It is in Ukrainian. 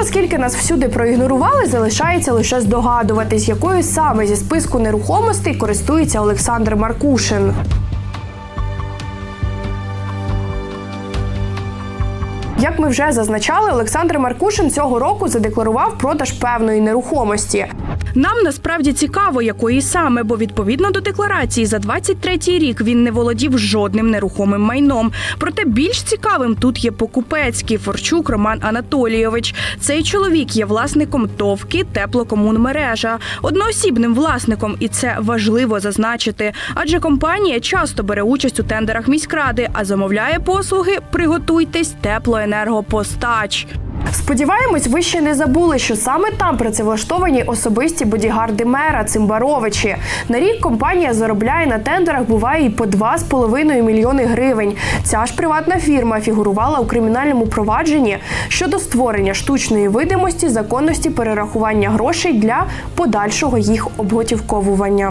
оскільки нас всюди проігнорували, залишається лише здогадуватись, якою саме зі списку нерухомостей користується Олександр Маркушин. Як ми вже зазначали, Олександр Маркушин цього року задекларував продаж певної нерухомості. Нам насправді цікаво, якої саме, бо відповідно до декларації за 23-й рік він не володів жодним нерухомим майном. Проте більш цікавим тут є покупецький Форчук Роман Анатолійович. Цей чоловік є власником товки теплокомунмережа, одноосібним власником, і це важливо зазначити. Адже компанія часто бере участь у тендерах міськради, а замовляє послуги Приготуйтесь теплоенергопостач. Сподіваємось, ви ще не забули, що саме там працевлаштовані особисті бодігарди мера Цимбаровичі. На рік компанія заробляє на тендерах буває і по 2,5 мільйони гривень. Ця ж приватна фірма фігурувала у кримінальному провадженні щодо створення штучної видимості законності перерахування грошей для подальшого їх обготівковування.